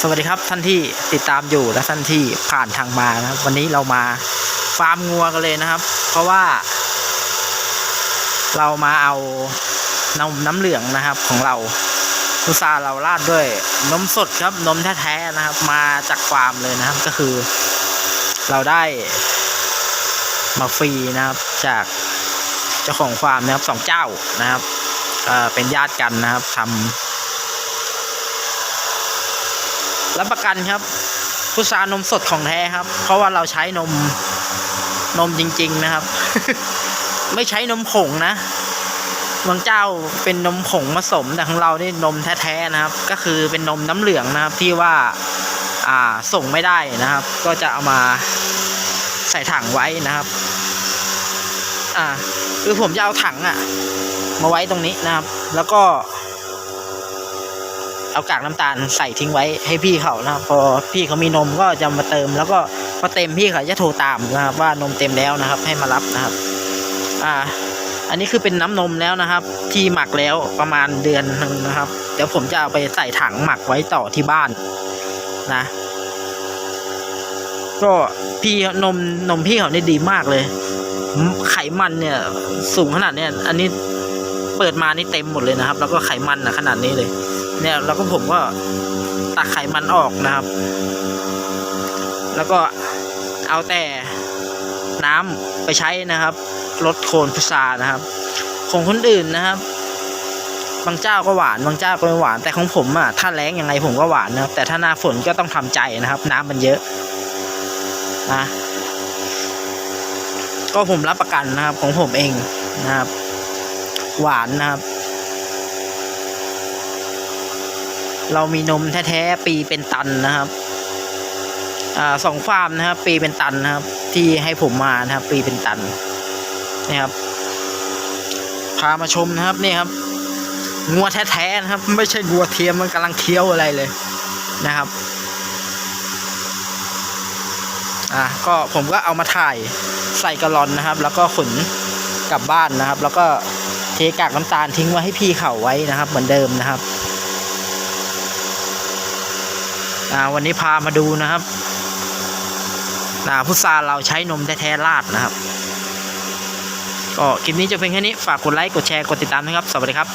สวัสดีครับท่านที่ติดตามอยู่และท่านที่ผ่านทางมานะครับ วันนี้เรามาฟาร์มงัวกันเลยนะครับ เพราะว่า เรามาเอานมน้ำเหลืองนะครับของเราพุทราเราราดด้วยนมสดครับนมแท้ๆนะครับ มาจากฟาร์มเลยนะครับก็คือ เราได้มาฟรีนะครับจากเจ้าของฟาร์มนะครับสองเจ้านะครับเเป็นญาติกันนะครับทำ รับประกันครับพุทรานมสดของแท้ครับ เพราะว่าเราใช้นมนมจริง ๆนะครับ ไม่ใช้นมผงนะบางเจ้าเป็นนมผงผสมแต่ของเราเนี่นมแท้ๆนะครับ ก็คือเป็นนมน้ำเหลืองนะครับที่ว่าอ่าส่งไม่ได้นะครับ ก็จะเอามาใส่ถังไว้นะครับ อ่าคือผมจะเอาถังอะมาไว้ตรงนี้นะครับ แล้วก็ เอากากน้ำตาลใส่ทิ้งไว้ให้พี่เขานะครับพอพี่เขามีนมก็จะมาเติม แล้วก็พอเต็มพี่เขาจะโทรตามนะครับว่านมเต็มแล้วนะครับ ให้มารับนะครับ อ่า อันนี้คือเป็นน้ำนมแล้วนะครับ ที่หมักแล้วประมาณเดือนนึงนะครับ เดี๋ยวผมจะเอาไปใส่ถังหมักไว้ต่อที่บ้านนะ ก็พี่นมนมพี่เขาเนี่ยดีมากเลย ไขมันเนี่ยสูงขนาดเนี้ยอันนี้เปิดมานี่เต็มหมดเลยนะครับ แล้วก็ไขมันนะขนาดนี้เลย เนี่ยแล้วก็ผมก็ตักไขมันออกนะครับ แล้วก็เอาแต่น้ำไปใช้นะครับลดโคนพุทรานะครับ ของคนอื่นนะครับ บางเจ้าก็หวานบางเจ้าก็ไม่หวานแต่ของผมอะถ้าแรงยังไงผมก็หวานนะครับ แต่ถ้าหน้าฝนก็ต้องทำใจนะครับ น้ำมันเยอะนะก็ผมรับประกันนะครับของผมเองนะครับ หวานนะครับ เรามีนมแท้ๆปีเป็นตันนะครับอ่าสองฟาร์มนะครับ ปีเป็นตันนะครับ ที่ให้ผมมานะครับ ปีเป็นตันนี่ครับ พามาชมนะครับนี่ครับงัวแท้ๆนะครับ ไม่ใช่งัวเทียมมันกำลังเคี้ยวอะไรเลยนะครับอ่าก็ผมก็เอามาถ่ายใส่กระลอนนะครับ แล้วก็ขนกลับบ้านนะครับ แล้วก็เทกากน้ำตาลทิ้งไว้ให้พี่เขาไว้นะครับ เหมือนเดิมนะครับ นะวันนี้พามาดูนะครับนาพุทราเราใช้นมแท้ๆราดนะครับ ก็คลิปนี้จะเป็นแค่นี้ ฝากกดไลค์ กดแชร์ กดติดตามนะครับ สวัสดีครับ